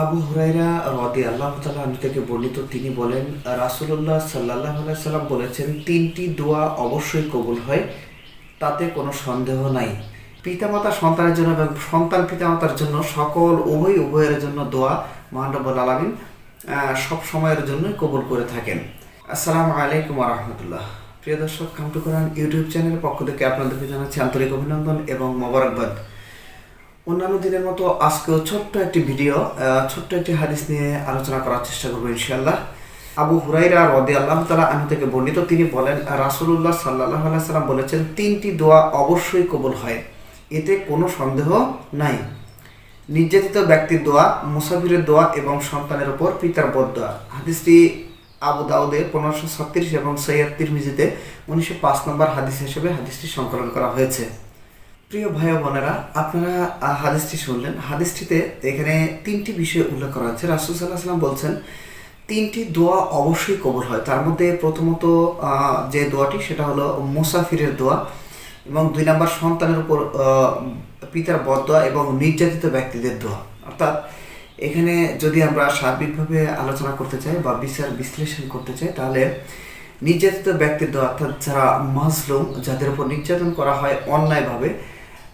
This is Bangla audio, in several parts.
আবু হুরাইরা রদি আল্লাহ তালা থেকে বর্ণিত তিনি বলেন রাসুল্লাহ সাল্লাহ সাল্লাম বলেছেন, তিনটি দোয়া অবশ্যই কবুল হয়, তাতে কোনো সন্দেহ নাই। পিতামাতা সন্তানের জন্য এবং সন্তান পিতামাতার জন্য সকল উভয় উভয়ের জন্য দোয়া মহানবুল আলমিন সব সময়ের জন্যই কবুল করে থাকেন। আসসালামু আলাইকুম রহমতুল্লাহ। প্রিয় দর্শক, কামটু ইউটিউব চ্যানেলের পক্ষ থেকে আপনাদেরকে জানাচ্ছি আন্তরিক অভিনন্দন এবং মোবারকবাদ। অন্যান্য দিনের মতো আজকেও ছোট্ট একটি ভিডিও ছোট্ট একটি হাদিস নিয়ে আলোচনা করার চেষ্টা করব ইনশাল্লাহ আবু হুরাইরা রদি আল্লাহ তালা আনু থেকে বর্ণিত, তিনি বলেন রাসুল্লাহ সাল্লাহ সাল্লাম বলেছেন, তিনটি দোয়া অবশ্যই কবুল হয়, এতে কোনো সন্দেহ নাই। নির্যাতিত ব্যক্তির দোয়া, মুসাফিরের দোয়া এবং সন্তানের ওপর পিতার বদ দোয়া। হাদিসটি আবু দাউদে পনেরোশো ছত্রিশ এবং সৈয়দ তিরমিজিতে উনিশশো পাঁচ নম্বর হাদিস হিসেবে হাদিসটি সংকলন করা হয়েছে। প্রিয় ভাই বোনেরা, আপনারা হাদিসটি শুনলেন। হাদিসটিতে এখানে তিনটি বিষয় উল্লেখ করা হচ্ছে। রাসুল সাল্লাহ সাল্লাম বলছেন, তিনটি দোয়া অবশ্যই কবুল হয়। তার মধ্যে প্রথমত যে দোয়াটি, সেটা হলো মুসাফিরের দোয়া এবং দুই নম্বর সন্তানের উপর পিতার বদোয়া এবং নির্যাতিত ব্যক্তিদের দোয়া। অর্থাৎ এখানে যদি আমরা সার্বিকভাবে আলোচনা করতে চাই বা বিচার বিশ্লেষণ করতে চাই, তাহলে নির্যাতিত ব্যক্তির দোয়া, অর্থাৎ যারা মাজলুম, যাদের উপর নির্যাতন করা হয় অন্যায়ভাবে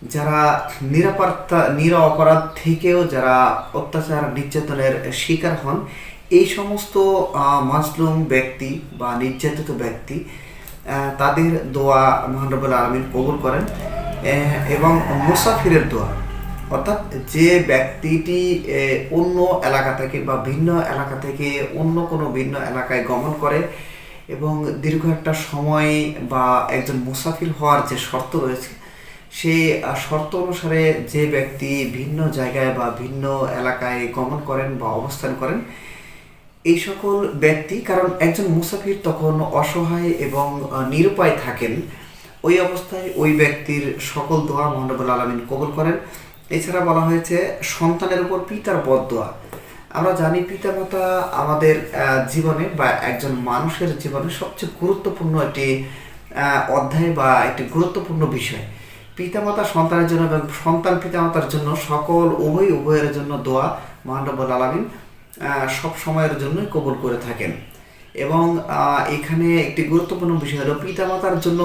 যারা নিরাপত্তা নির অপরাধ থেকেও যারা অত্যাচার নির্যাতনের শিকার হন এই সমস্ত আহ, মাজলুম ব্যক্তি বা নির্যাতিত ব্যক্তি তাদের দোয়া মহানবুল আলমিন কবুল করেন। এবং মুসাফিরের দোয়া অর্থাৎ যে ব্যক্তিটি অন্য এলাকা থেকে বা ভিন্ন এলাকা থেকে অন্য কোনো ভিন্ন এলাকায় গমন করে এবং দীর্ঘ একটা সময় বা একজন মুসাফির হওয়ার যে শর্ত রয়েছে আহ, শর্ত অনুসারে যে ব্যক্তি ভিন্ন জায়গায় বা ভিন্ন এলাকায় গমন করেন বা অবস্থান করেন এই সকল ব্যক্তি কারণ একজন মুসাফির তখন অসহায় এবং নিরুপায় থাকেন ওই অবস্থায় ওই ব্যক্তির সকল দোয়া মহানবুল আলমিন কবুল করেন। এছাড়া বলা হয়েছে সন্তানের উপর পিতার বদোয়া আমরা জানি পিতামাতা আমাদের জীবনে বা একজন মানুষের জীবনে সবচেয়ে গুরুত্বপূর্ণ একটি অধ্যায় বা একটি গুরুত্বপূর্ণ বিষয়। পিতামাতা সন্তানের জন্য এবং সন্তান পিতামাতার জন্য সকল উভয় উভয়ের জন্য দোয়া মহানবুল আলমিন সব সময়ের জন্যই কবুল করে থাকেন। এবং এখানে একটি গুরুত্বপূর্ণ বিষয় হলো পিতামাতার জন্য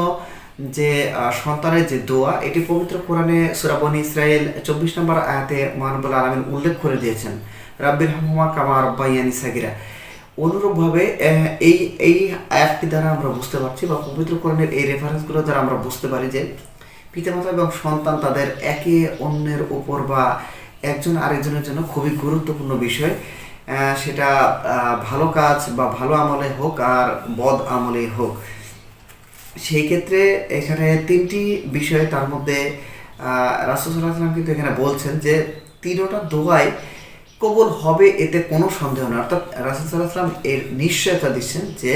যে সন্তানের যে দোয়া, এটি পবিত্র কোরআনে সুরাবনী ইসরায়েল চব্বিশ নম্বর আয়াতে মহানবুল আলমিন উল্লেখ করে দিয়েছেন রাব্বির হামুমা কামা রব্বাইয়ানি সাগিরা। অনুরূপভাবে এই এই আয়াতটি দ্বারা আমরা বুঝতে পারছি বা পবিত্র কোরআনের এই রেফারেন্সগুলো দ্বারা আমরা বুঝতে পারি যে পিতামাতা এবং সন্তান তাদের একে অন্যের ওপর বা একজন আরেকজনের জন্য খুবই গুরুত্বপূর্ণ বিষয়। সেটা ভালো কাজ বা ভালো আমলে হোক আর বদ আমলে হোক। সেই ক্ষেত্রে এখানে তিনটি বিষয় তার মধ্যে রাসুসাল্লাহাম কিন্তু এখানে বলছেন যে তিনোটা দোয়াই কবুল হবে এতে কোনো সন্দেহ নেই। অর্থাৎ রাসুসাল্লাহাম এর নিশ্চয়তা দিচ্ছেন যে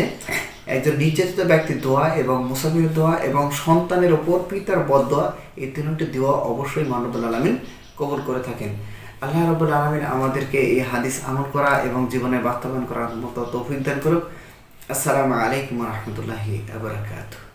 একজন নির্যাতিত ব্যক্তির দোয়া এবং মুসাফির দোয়া এবং সন্তানের ওপর পিতার বদ দোয়া, এই তিনটি দোয়া অবশ্যই মানবুল আলমিন কবর করে থাকেন। আল্লাহ রবুল আলমিন আমাদেরকে এই হাদিস আমল করা এবং জীবনে বাস্তবায়ন করার মতো তৌফিক দান করুক। আসসালামু আলাইকুম রহমতুল্লাহি আবরাকাতুহ